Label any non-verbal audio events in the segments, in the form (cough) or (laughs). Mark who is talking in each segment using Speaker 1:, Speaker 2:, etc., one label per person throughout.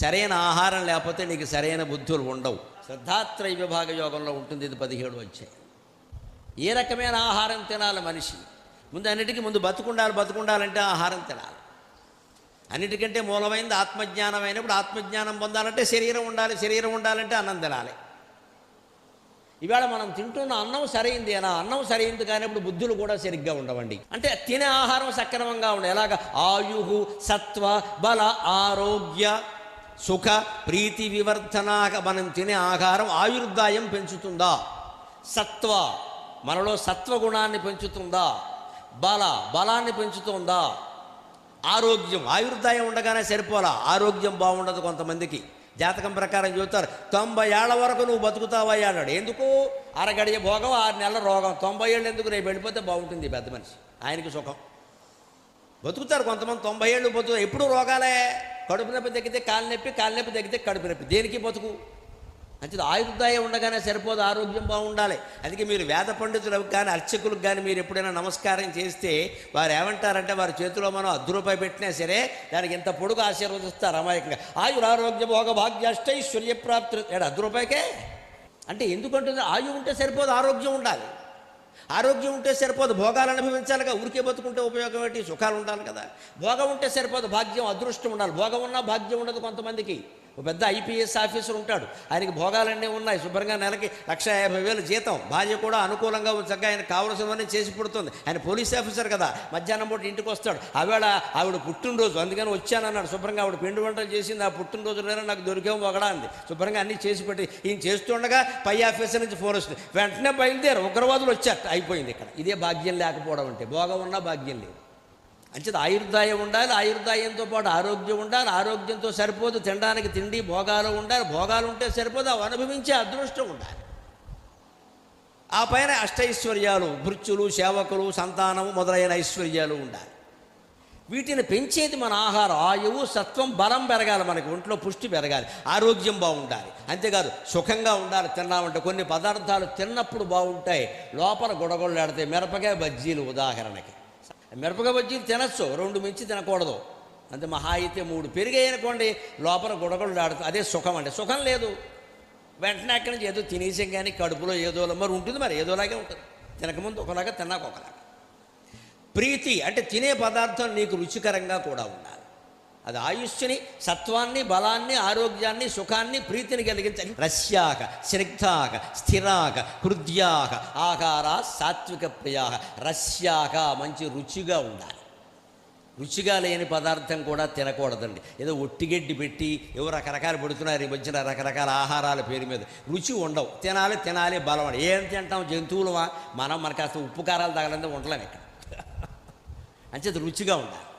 Speaker 1: సరైన ఆహారం లేకపోతే నీకు సరైన బుద్ధులు ఉండవు. శ్రద్ధాత్రయ విభాగ యోగంలో ఉంటుంది ఇది పదిహేడు వచ్చాయి ఏ రకమైన ఆహారం తినాలి మనిషి? ముందు అన్నిటికీ ముందు బతుకుండాలి బతుకుండాలంటే ఆహారం తినాలి. అన్నిటికంటే మూలమైనది ఆత్మజ్ఞానం అయినప్పుడు ఆత్మజ్ఞానం పొందాలంటే శరీరం ఉండాలి శరీరం ఉండాలంటే అన్నం తినాలి. ఇవాళ మనం తింటున్న అన్నం సరైంది అనా అన్నం సరైంది కానిప్పుడు బుద్ధులు కూడా సరిగ్గా ఉండవండి. అంటే తినే ఆహారం సక్రమంగా ఉండే ఎలాగ? ఆయు సత్వ బల ఆరోగ్య. సుఖ ప్రీతి వివర్ధనాక మనం తినే ఆహారం ఆయుర్దాయం పెంచుతుందా? సత్వ మనలో సత్వగుణాన్ని పెంచుతుందా? బల బలాన్ని పెంచుతుందా? ఆరోగ్యం ఆయుర్దాయం ఉండగానే సరిపోలా? ఆరోగ్యం బాగుండదు కొంతమందికి. జాతకం ప్రకారం చూస్తారు తొంభై ఏళ్ళ వరకు నువ్వు బతుకుతావయ్యా అన్నాడు. ఎందుకు? అరగడియ భోగం ఆరు నెలల రోగం. తొంభై ఏళ్ళు ఎందుకు? రేపు వెళ్ళిపోతే బాగుంటుంది పెద్ద మనిషి. ఆయనకి సుఖం. బతుకుతారు కొంతమంది తొంభై ఏళ్ళు బతుకు ఎప్పుడు రోగాలే? కడుపు నొప్పి తగ్గితే కాలు నొప్పి కాలు నొప్పి తగ్గితే కడుపు నొప్పి. దేనికి బతుకు? అంటే ఆయుర్దాయం ఉండగానే సరిపోదు ఆరోగ్యం బాగుండాలి. అందుకే మీరు వేద పండితులకు కానీ అర్చకులకు కానీ మీరు ఎప్పుడైనా నమస్కారం చేస్తే వారు ఏమంటారంటే వారి చేతిలో మనం అర్ధ రూపాయి పెట్టినా సరే దానికి ఇంత పొడుగు ఆశీర్వదిస్తారు అమాయకంగా. ఆయురారోగ్య భోగ భాగ్యాష్టైశ్వర్య ప్రాప్తి. అర్ధ రూపాయికే? అంటే ఎందుకంటుంది ఆయు ఉంటే సరిపోదు ఆరోగ్యం ఉండాలి. ఆరోగ్యం ఉంటే సరిపోదు భోగాలు అనుభవించాలిగా ఊరికే బతుకుంటే ఉపయోగం ఏంటి? సుఖాలు ఉండాలి కదా. భోగం ఉంటే సరిపోదు భాగ్యం అదృష్టం ఉండాలి. భోగం ఉన్నా భాగ్యం ఉండదు కొంతమందికి. ఒక పెద్ద ఐపీఎస్ ఆఫీసర్ ఉంటాడు. ఆయనకి భోగాలన్నీ ఉన్నాయి. శుభ్రంగా నెలకి లక్ష యాభై వేలు జీతం. భార్య కూడా అనుకూలంగా చక్కగా ఆయన కావలసినవన్నీ చేసి పుడుతుంది. ఆయన పోలీస్ ఆఫీసర్ కదా. మధ్యాహ్నం పూట ఇంటికి వస్తాడు. ఆవిడ ఆవిడ పుట్టినరోజు. అందుకని వచ్చానన్నాడు. శుభ్రంగా ఆవిడ పిండి వంటలు చేసింది. ఆ పుట్టినరోజు నాకు దొరికేమో ఒకడా అంది. శుభ్రంగా అన్నీ చేసి పెట్టి ఈయన చేస్తుండగా పై ఆఫీసర్ నుంచి ఫోన్ వస్తుంది. వెంటనే బయలుదేరు. ఉగ్రవాదులు వచ్చారు. అయిపోయింది ఇక్కడ. ఇదే భాగ్యం లేకపోవడం అంటే. భోగం ఉన్నా భాగ్యం లేదు. అంచేది ఆయుర్దాయం ఉండాలి ఆయుర్దాయంతో పాటు ఆరోగ్యం ఉండాలి ఆరోగ్యంతో సరిపోదు తినడానికి తిండి భోగాలు ఉండాలి భోగాలు ఉంటే సరిపోదు అవి అనుభవించే అదృష్టం ఉండాలి. ఆ పైన అష్టైశ్వర్యాలు భృత్యులు సేవకులు సంతానము మొదలైన ఐశ్వర్యాలు ఉండాలి. వీటిని పెంచేది మన ఆహారం ఆయువు సత్వం బలం పెరగాలి మనకి ఒంట్లో పుష్టి పెరగాలి ఆరోగ్యం బాగుండాలి. అంతేకాదు సుఖంగా ఉండాలి తిన్నామంటే కొన్ని పదార్థాలు తిన్నప్పుడు బాగుంటాయి లోపల గుడగొళ్ళాడితే మిరపకాయ బజ్జీలు ఉదాహరణకి. మిరపకాయ బజ్జీలు తినచ్చు రెండు మించి తినకూడదు. అంతే మహా అయితే మూడు. పెరిగాయి అనుకోండి లోపల గుడగొళ్ళు ఆడుతుంది అదే సుఖం అండి. సుఖం లేదు. వెంటనే అక్కడి నుంచి ఏదో తినేసాం కానీ కడుపులో ఏదోలా మరి ఉంటుంది మరి ఏదోలాగే ఉంటుంది. తినకముందు ఒకలాగా తిన్నాక ఒకలాగా. ప్రీతి అంటే తినే పదార్థం నీకు రుచికరంగా కూడా ఉండాలి. అది ఆయుష్ని సత్వాన్ని బలాన్ని ఆరోగ్యాన్ని సుఖాన్ని ప్రీతిని కలిగించాలి రస్యాక స్నిగ్ధాక స్థిరాక హృద్యాక ఆకార సాత్విక ప్రియాక. రస్యాక మంచి రుచిగా ఉండాలి. రుచిగా లేని పదార్థం కూడా తినకూడదండి. ఏదో ఒట్టిగడ్డి పెట్టి ఏవో రకరకాలు పెడుతున్నారు ఈ మధ్యన రకరకాల ఆహారాల పేరు మీద. రుచి ఉండవు. తినాలి తినాలి బలం ఏం తింటాం? జంతువులమా? మనం మనకు అసలు ఉప్పు కారాలు తగలంటే ఉండలేము ఇక్కడ. (laughs) అంచేది రుచిగా ఉండాలి.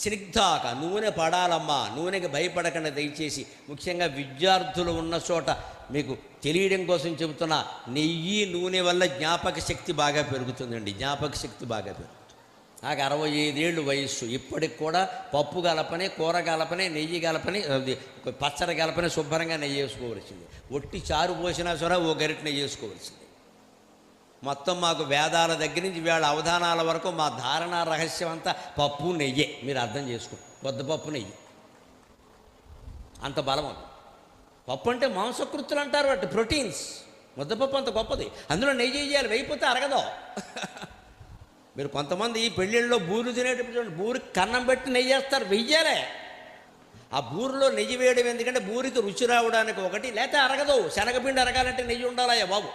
Speaker 1: స్నిగ్ధాక నూనె పడాలమ్మా నూనెకి భయపడకుండా దయచేసి. ముఖ్యంగా విద్యార్థులు ఉన్న చోట మీకు తెలియడం కోసం చెబుతున్నా నెయ్యి నూనె వల్ల జ్ఞాపక శక్తి బాగా పెరుగుతుందండి జ్ఞాపక శక్తి బాగా పెరుగుతుంది. నాకు అరవై ఐదేళ్ళు వయస్సు ఇప్పటికి కూడా పప్పు కలపని కూర కలపని నెయ్యి కలపని అది పచ్చడి కలపని శుభ్రంగా నెయ్యి వేసుకోవలసింది. ఒట్టి చారు పోసినా సరే ఓ గరిట నెయ్యి వేసుకోవలసింది. మొత్తం మాకు వేదాల దగ్గర నుంచి వేళ అవధానాల వరకు మా ధారణ రహస్యం అంతా పప్పు నెయ్యే. మీరు అర్థం చేసుకోండి పొద్దుపప్పు నెయ్యి. అంత బలం అది. పప్పు అంటే మాంసకృతులు అంటారు వాటి ప్రోటీన్స్. ముద్దపప్పు అంత గొప్పది. అందులో నెయ్యి చేయాలి వేయిపోతే అరగదు. మీరు కొంతమంది ఈ పెళ్ళిళ్ళలో బూరు తినేటప్పుడు చూడండి బూరికి కన్నం పెట్టి నెయ్యి వేస్తారు వెయ్యాలే. ఆ బూరిలో నెయ్యి వేయడం ఎందుకంటే బూరికి రుచి రావడానికి ఒకటి లేకపోతే అరగదు. శనగపిండి అరగాలంటే నెయ్యి ఉండాలయ్యా బాబు.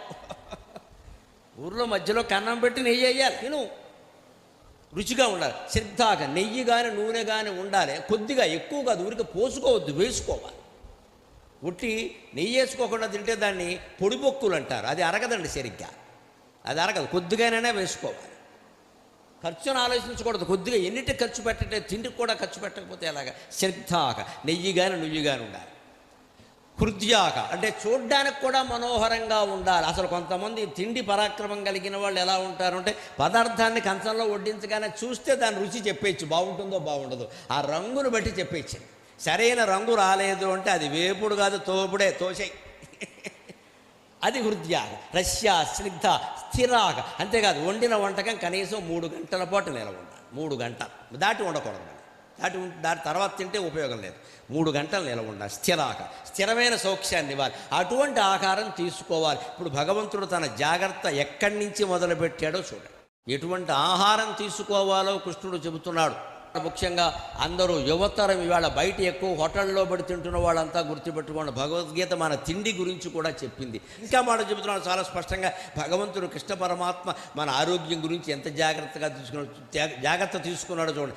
Speaker 1: ఊర్లో మధ్యలో కన్నం పెట్టి నెయ్యి వేయాలి. తిను. రుచిగా ఉండాలి. శ్రద్ధగా నెయ్యి కానీ నూనె కానీ ఉండాలి. కొద్దిగా ఎక్కువ కాదు ఊరికి పోసుకోవద్దు వేసుకోవాలి. ఉట్టి నెయ్యి వేసుకోకుండా తింటే దాన్ని పొడిబొక్కులు అంటారు. అది అరగదండి సరిగ్గా. అది అరగదు. కొద్దిగానే వేసుకోవాలి. ఖర్చును ఆలోచించకూడదు. కొద్దిగా ఎన్నిటి ఖర్చు పెట్టటే తిండికి కూడా ఖర్చు పెట్టకపోతే ఎలాగా? శ్రద్ధగా. నెయ్యి కానీ నుయ్యి కానీ ఉండాలి. హృద్యాక అంటే చూడ్డానికి కూడా మనోహరంగా ఉండాలి. అసలు కొంతమంది తిండి పరాక్రమం కలిగిన వాళ్ళు ఎలా ఉంటారు అంటే పదార్థాన్ని కంచంలో వడ్డించగానే చూస్తే దాని రుచి చెప్పేయచ్చు. బాగుంటుందో బాగుండదు. ఆ రంగును బట్టి చెప్పేయచ్చు. సరైన రంగు రాలేదు అంటే అది వేపుడు కాదు తోపుడే తోసేయి అది హృద్యాగ. రష్యా స్నిగ్ధ స్థిరాక అంతేకాదు వండిన వంటకం కనీసం మూడు గంటల పాటు నిలవ ఉండాలి. మూడు గంటలు. దాటి ఉండకూడదు అటు దాని తర్వాత తింటే ఉపయోగం లేదు. మూడు గంటలు నిలవ ఉండాలి. స్థిరాక స్థిరమైన సౌఖ్యాన్ని ఇవ్వాలి. అటువంటి ఆహారం తీసుకోవాలి. ఇప్పుడు భగవంతుడు తన జాగ్రత్త ఎక్కడి నుంచి మొదలుపెట్టాడో చూడండి. ఎటువంటి ఆహారం తీసుకోవాలో కృష్ణుడు చెబుతున్నాడు. ముఖ్యంగా అందరూ యువతరం ఇవాళ బయట ఎక్కువ హోటల్లో పడి తింటున్న వాళ్ళంతా గుర్తుపెట్టుకోండి. భగవద్గీత మన తిండి గురించి కూడా చెప్పింది. ఇంకా మాట చెబుతున్నాడు చాలా స్పష్టంగా భగవంతుడు కృష్ణ పరమాత్మ మన ఆరోగ్యం గురించి ఎంత జాగ్రత్తగా తీసుకున్నాడు జాగ్రత్త తీసుకున్నాడో చూడండి.